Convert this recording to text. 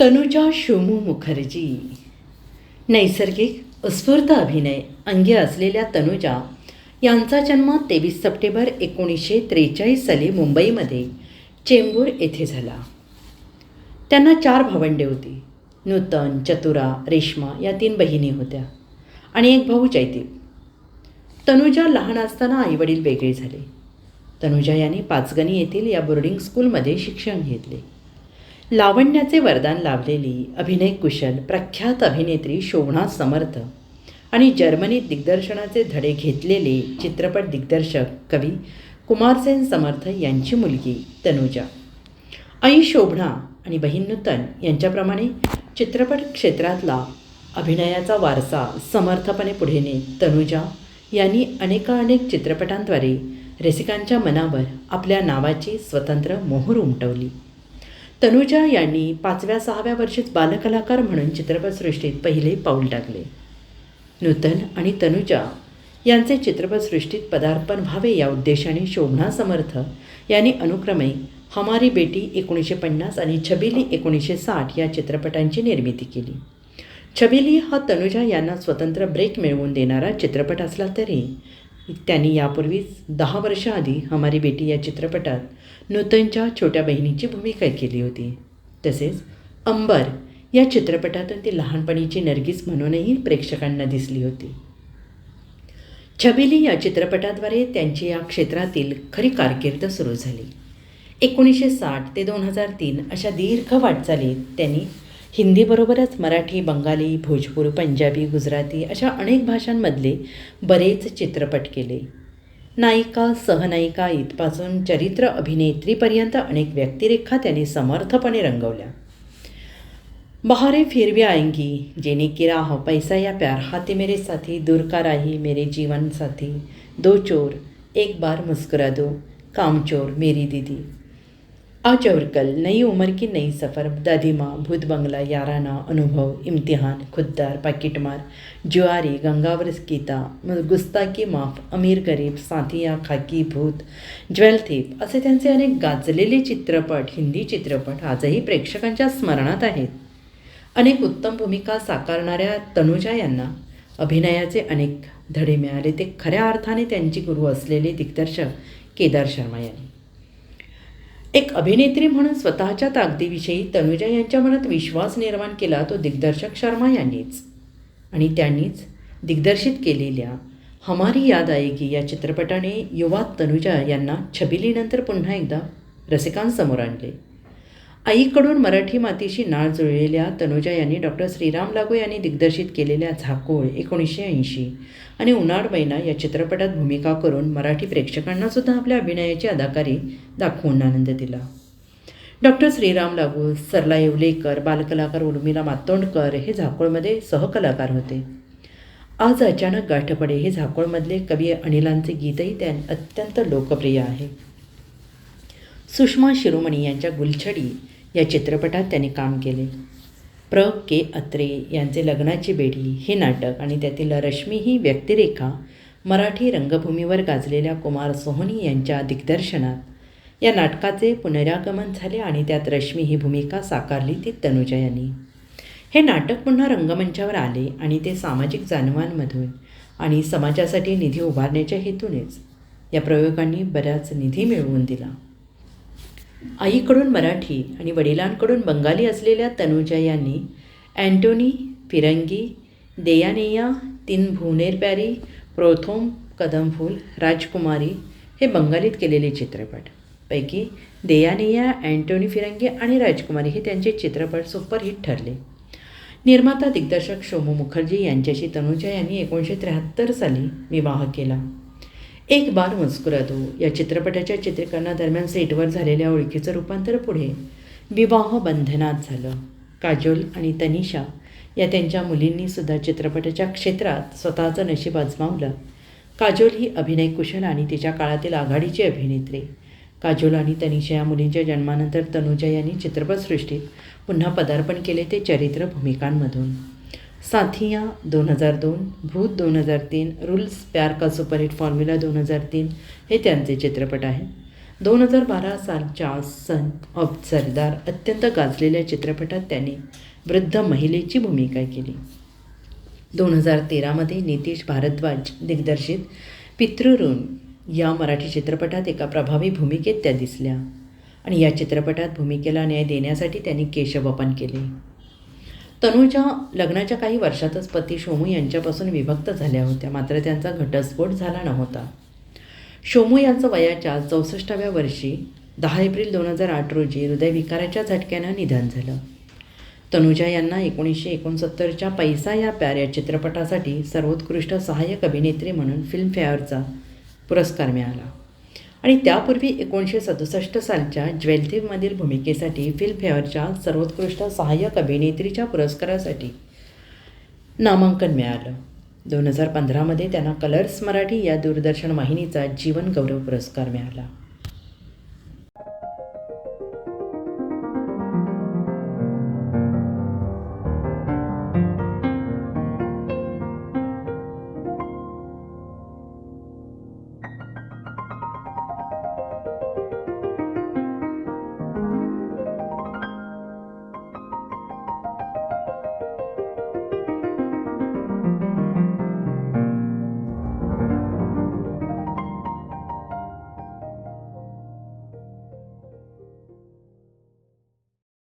तनुजा शोमू मुखर्जी. नैसर्गिक उत्स्फूर्त अभिनय अंगी असलेल्या तनुजा यांचा जन्म तेवीस सप्टेंबर एकोणीसशे त्रेचाळीस साली मुंबईमध्ये चेंबूर येथे झाला. त्यांना चार भावंडे होती. नूतन चतुरा रेश्मा या तीन बहिणी होत्या आणि एक भाऊ जयदीप तनुजा लहान असताना आईवडील वेगळे झाले. तनुजा यांनी पाचगणी येथील या बोर्डिंग स्कूलमध्ये शिक्षण घेतले. लावण्याचे वरदान लाभलेली अभिनय कुशल प्रख्यात अभिनेत्री शोभना समर्थ आणि जर्मनीत दिग्दर्शनाचे धडे घेतलेले चित्रपट दिग्दर्शक कवी कुमारसेन समर्थ यांची मुलगी तनुजा. आई शोभना आणि बहीण नूतन यांच्याप्रमाणे चित्रपट क्षेत्रातला अभिनयाचा वारसा समर्थपणे पुढे नेत तनुजा यांनी अनेकानेक चित्रपटांद्वारे रसिकांच्या मनावर आपल्या नावाची स्वतंत्र मोहर उमटवली. तनुजा यांनी पाचव्या सहाव्या वर्षीच बालकलाकार म्हणून चित्रपटसृष्टीत पहिले पाऊल टाकले. नूतन आणि तनुजा यांचे चित्रपटसृष्टीत पदार्पण व्हावे या उद्देशाने शोभना समर्थ यांनी अनुक्रमे हमारी बेटी एकोणीसशे पन्नास आणि छबिली एकोणीसशे साठ या चित्रपटांची निर्मिती केली. छबिली हा तनुजा यांना स्वतंत्र ब्रेक मिळवून देणारा चित्रपट असला तरी त्यांनी यापूर्वीच दहा वर्षाआधी हमारी बेटी या चित्रपटात नूतनच्या छोट्या बहिणीची भूमिका केली होती. तसेच अंबर या चित्रपटातून ती लहानपणीची नर्गिस म्हणूनही प्रेक्षकांना दिसली होती. छबिली या चित्रपटाद्वारे त्यांची या क्षेत्रातील खरी कारकीर्द सुरू झाली. एकोणीसशे साठ ते दोन हजार तीन अशा दीर्घ वाटचालीत त्यांनी हिंदीबरोबरच मराठी बंगाली भोजपूर पंजाबी गुजराती अशा अनेक भाषांमधले बरेच चित्रपट केले. नायिका सहनायिका इथपासून चरित्र अभिनेत्रीपर्यंत अनेक व्यक्तिरेखा त्यांनी समर्थपणे रंगवल्या. बहारे फिर भी आएंगी जेने किरा राह पैसा या प्यार हाते मेरे साथी दूर का राही मेरे जीवन साथी दो चोर एक बार मुस्कुरा दो कामचोर मेरी दीदी. आज नई उम्र की नई सफ़र दादी भूत बंगला याराना अनुभव इम्तिहान खुद्दार पाकिटमार जुआरी गंगावर गीता गुस्ताकी माफ अमीर गरीब साथिया खाकी भूत ज्वेलथीप असे त्यांचे अनेक गाजलेले चित्रपट हिंदी चित्रपट आजही प्रेक्षकांच्या स्मरणात आहेत. अनेक उत्तम भूमिका साकारणाऱ्या तनुजा यांना अभिनयाचे अनेक धडे मिळाले. ते खऱ्या अर्थाने त्यांची गुरु असलेले दिग्दर्शक केदार शर्मा यांनी. एक अभिनेत्री म्हणून स्वतःच्या ताकदीविषयी तनुजा यांच्या मनात विश्वास निर्माण केला तो दिग्दर्शक शर्मा यांनीच. आणि त्यांनीच दिग्दर्शित केलेल्या हमारी याद आएगी या चित्रपटाने युवा तनुजा यांना छबिलीनंतर पुन्हा एकदा रसिकांसमोर आणले. आईकडून मराठी मातीशी नाळ जुळलेल्या तनुजा यांनी डॉक्टर श्रीराम लागू यांनी दिग्दर्शित केलेल्या झाकोळ एकोणीसशे ऐंशी आणि उन्हाळ महिना या चित्रपटात भूमिका करून मराठी प्रेक्षकांनासुद्धा आपल्या अभिनयाची अदाकारी दाखवून आनंद दिला. डॉक्टर श्रीराम लागू सरला येवलेकर बालकलाकार उर्मिला मातोंडकर हे झाकोळमध्ये सहकलाकार होते. आज अचानक गाठ पडे हे झाकोळमधले कवी अनिलांचे गीतही त्या अत्यंत लोकप्रिय आहे. सुषमा शिरोमणी यांच्या गुलछडी या चित्रपटात त्यांनी काम केले. प्र. के. अत्रे यांचे लग्नाची बेडी हे नाटक आणि त्यातील रश्मी ही व्यक्तिरेखा मराठी रंगभूमीवर गाजलेल्या कुमार सोहनी यांच्या दिग्दर्शनात. या नाटकाचे पुनरागमन झाले आणि त्यात रश्मी ही भूमिका साकारली ती तनुजा यांनी. हे नाटक पुन्हा रंगमंचावर आले आणि ते सामाजिक जाणवांमधून आणि समाजासाठी निधी उभारण्याच्या हेतूनेच या प्रयोगांनी बराच निधी मिळवून दिला. आईकडून मराठी आणि वडिलांकडून बंगाली असलेल्या तनुजा यांनी अँटोनी फिरंगी देयानेया तीन भुवनेर प्यारी प्रोथोम कदमफूल राजकुमारी हे बंगालीत केलेले चित्रपट. पैकी देयानेया अँटोनी फिरंगी आणि राजकुमारी हे त्यांचे चित्रपट सुपरहिट ठरले. निर्माता दिग्दर्शक शोमू मुखर्जी यांच्याशी तनुजा यांनी एकोणीसशे त्र्याहत्तर साली विवाह केला. एक बार मुस्कुरातो. या चित्रपटाच्या चित्रीकरणादरम्यान सेटवर झालेल्या ओळखीचं रूपांतर पुढे. विवाह बंधनात झालं. काजोल आणि तनिषा या त्यांच्या मुलींनीसुद्धा चित्रपटाच्या क्षेत्रात स्वतःचं नशीब आजमावलं काजोल ही अभिनय कुशल आणि तिच्या काळातील आघाडीची अभिनेत्री. काजोल आणि तनिषा या मुलींच्या जन्मानंतर तनुजा यांनी चित्रपटसृष्टीत पुन्हा पदार्पण केले ते चरित्र भूमिकांमधून. साथिया दोन हजार दोन भूत दोन हजार तीन रुल्स प्यार का सुपरहिट फॉर्म्युला दोन हजार तीन हे त्यांचे चित्रपट आहेत. दोन हजार बारा सालच्या सन ऑफ सरदार अत्यंत गाजलेल्या चित्रपटात त्यांनी वृद्ध महिलेची भूमिका केली. दोन हजार तेरामध्ये नितीश भारद्वाज दिग्दर्शित पितृऋण या मराठी चित्रपटात एका प्रभावी भूमिकेत त्या दिसल्या आणि या चित्रपटात भूमिकेला न्याय देण्यासाठी त्यांनी केशवपन केले. तनूच्या लग्नाच्या काही वर्षातच पती शोमू यांच्यापासून विभक्त झाल्या होत्या. मात्र त्यांचा घटस्फोट झाला नव्हता. शोमू यांचं वयाच्या चौसष्टाव्या वर्षी दहा एप्रिल दोन हजार आठ रोजी हृदयविकाराच्या झटक्यानं निधन झालं. तनुजा यांना एकोणीसशे एकोणसत्तरच्या पैसा या प्यार या चित्रपटासाठी सर्वोत्कृष्ट सहाय्यक अभिनेत्री म्हणून फिल्मफेअरचा पुरस्कार मिळाला. आणि त्यापूर्वी एकोणीसशे सदुसष्ट सालच्या ज्वेलथीमधील भूमिकेसाठी फिल्मफेअरच्या सर्वोत्कृष्ट सहाय्यक अभिनेत्रीच्या पुरस्कारासाठी नामांकन मिळालं. दोन हजार पंधरामध्ये त्यांना कलर्स मराठी या दूरदर्शन वाहिनीचा जीवन गौरव पुरस्कार मिळाला.